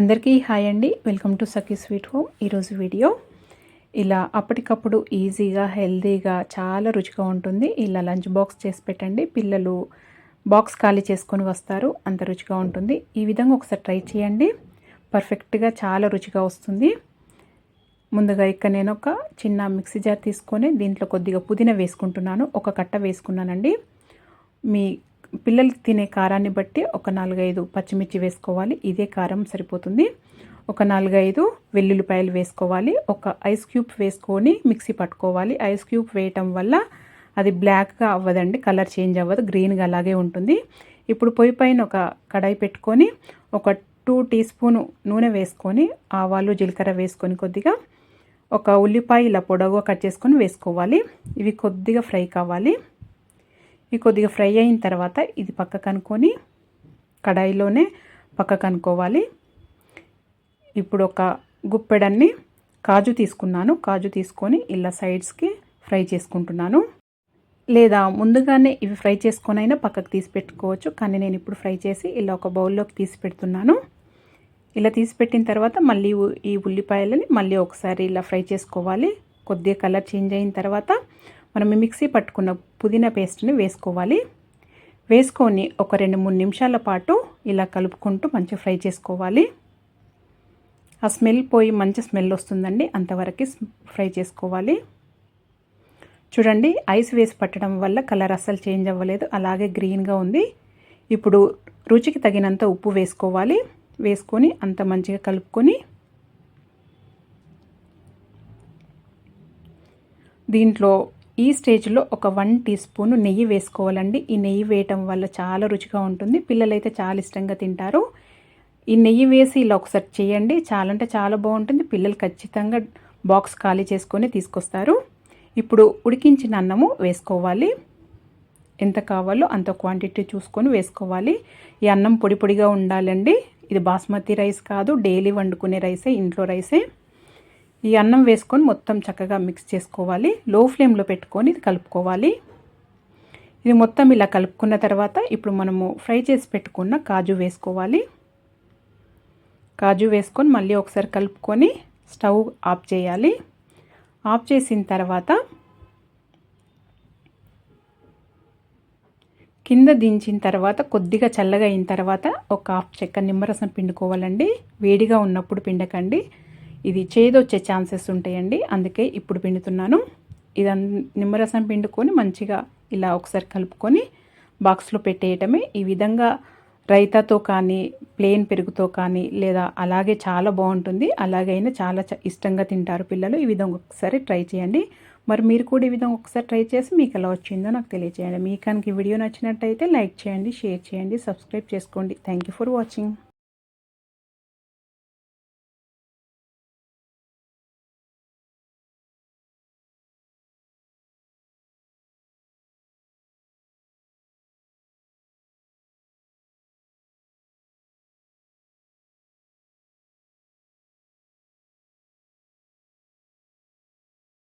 అందరికీ హాయ్ అండి. Welcome to Sakhi sweet home ఈరోజు వీడియో ఇలా అప్పటికప్పుడు ఈజీగా హెల్తీగా చాలా రుచిగా ఉంటుంది. ఇలా లంచ్ బాక్స్ చేసి పెట్టండి. పిల్లలు బాక్స్ ఖాళీ చేసుకొని వస్తారు. అంత రుచిగా ఉంటుంది. ఈ విధంగా ఒకసారి ట్రై చేయండి. పర్ఫెక్ట్గా చాలా రుచిగా వస్తుంది. ముందుగా ఇక్కడ నేను ఒక చిన్న మిక్సీ జార్ తీసుకొని దీంట్లో కొద్దిగా పుదీనా వేసుకుంటున్నాను. ఒక కట్ట వేసుకున్నానండి. మీ పిల్లలు తినే కారాన్ని బట్టి ఒక నాలుగైదు పచ్చిమిర్చి వేసుకోవాలి. ఇదే కారం సరిపోతుంది. ఒక నాలుగైదు వెల్లుల్లిపాయలు వేసుకోవాలి. ఒక ఐస్ క్యూబ్ వేసుకొని మిక్సీ పట్టుకోవాలి. ఐస్ క్యూబ్ వేయటం వల్ల అది బ్లాక్గా అవ్వదండి. కలర్ చేంజ్ అవ్వదు. గ్రీన్గా అలాగే ఉంటుంది. ఇప్పుడు పొయ్యి పైన ఒక కడాయి పెట్టుకొని ఒక టూ టీ స్పూన్ నూనె వేసుకొని ఆవాలు జీలకర్ర వేసుకొని కొద్దిగా ఒక ఉల్లిపాయ ఇలా పొడవుగా కట్ చేసుకొని వేసుకోవాలి. ఇవి కొద్దిగా ఫ్రై కావాలి. ఇవి కొద్దిగా ఫ్రై అయిన తర్వాత ఇది పక్కకు అనుకొని కడాయిలోనే పక్కకు అనుకోవాలి ఇప్పుడు ఒక గుప్పెడన్ని కాజు తీసుకున్నాను. కాజు తీసుకొని ఇలా సైడ్స్కి ఫ్రై చేసుకుంటున్నాను. లేదా ముందుగానే ఇవి ఫ్రై చేసుకొనైనా అయినా పక్కకు తీసి పెట్టుకోవచ్చు. కానీ నేను ఇప్పుడు ఫ్రై చేసి ఇలా ఒక బౌల్లోకి తీసి పెడుతున్నాను. ఇలా తీసి పెట్టిన తర్వాత మళ్ళీ ఈ ఉల్లిపాయలని మళ్ళీ ఒకసారి ఇలా ఫ్రై చేసుకోవాలి. కొద్దిగా కలర్ చేంజ్ అయిన తర్వాత మనం మిక్సీ పట్టుకున్న పుదీనా పేస్ట్ని వేసుకోవాలి. వేసుకొని ఒక రెండు మూడు నిమిషాల పాటు ఇలా కలుపుకుంటూ మంచిగా ఫ్రై చేసుకోవాలి. ఆ స్మెల్ పోయి మంచి స్మెల్ వస్తుందండి అంతవరకు ఫ్రై చేసుకోవాలి. చూడండి ఐస్ వేసి పట్టడం వల్ల కలర్ అస్సలు చేంజ్ అవ్వలేదు అలాగే గ్రీన్గా ఉంది. ఇప్పుడు రుచికి తగినంత ఉప్పు వేసుకోవాలి. వేసుకొని అంత మంచిగా కలుపుకొని దీంట్లో ఈ స్టేజ్లో ఒక వన్ టీ స్పూన్ నెయ్యి వేసుకోవాలండి. ఈ నెయ్యి వేయటం వల్ల చాలా రుచిగా ఉంటుంది. పిల్లలైతే చాలా ఇష్టంగా తింటారు. ఈ నెయ్యి వేసి ఇలా ఒకసారి చేయండి. చాలా అంటే చాలా బాగుంటుంది. పిల్లలు ఖచ్చితంగా బాక్స్ ఖాళీ చేసుకొని తీసుకొస్తారు. ఇప్పుడు ఉడికించిన అన్నము వేసుకోవాలి. ఎంత కావాలో అంత క్వాంటిటీ చూసుకొని వేసుకోవాలి. ఈ అన్నం పొడి పొడిగా ఉండాలండి. ఇది బాస్మతి రైస్ కాదు. డైలీ వండుకునే రైసే ఇంట్లో రైసే. ఈ అన్నం వేసుకొని మొత్తం చక్కగా మిక్స్ చేసుకోవాలి. లో ఫ్లేమ్లో పెట్టుకొని ఇది కలుపుకోవాలి. ఇది మొత్తం ఇలా కలుపుకున్న తర్వాత ఇప్పుడు మనము ఫ్రై చేసి పెట్టుకున్న కాజు వేసుకోవాలి. కాజు వేసుకొని మళ్ళీ ఒకసారి కలుపుకొని స్టవ్ ఆఫ్ చేయాలి. ఆఫ్ చేసిన తర్వాత కింద దించిన తర్వాత కొద్దిగా చల్లగా అయిన తర్వాత ఒక హాఫ్ చెక్క నిమ్మరసం పిండుకోవాలండి. వేడిగా ఉన్నప్పుడు పిండకండి. ఇది చేదొచ్చే ఛాన్సెస్ ఉంటాయండి. అందుకే ఇప్పుడు పిండుతున్నాను. ఇది నిమ్మరసం పిండుకొని మంచిగా ఇలా ఒకసారి కలుపుకొని బాక్స్లో పెట్టేయటమే. ఈ విధంగా రైతాతో కానీ ప్లేన్ పెరుగుతో కానీ లేదా అలాగే చాలా బాగుంటుంది. అలాగైనా చాలా ఇష్టంగా తింటారు పిల్లలు. ఈ విధంగా ఒకసారి ట్రై చేయండి. మరి మీరు కూడా ఈ విధంగా ఒకసారి ట్రై చేసి మీకు ఎలా వచ్చిందో నాకు తెలియజేయండి మీకు కనుక ఈ వీడియో నచ్చినట్టయితే లైక్ చేయండి షేర్ చేయండి సబ్స్క్రైబ్ చేసుకోండి. Thank for watching.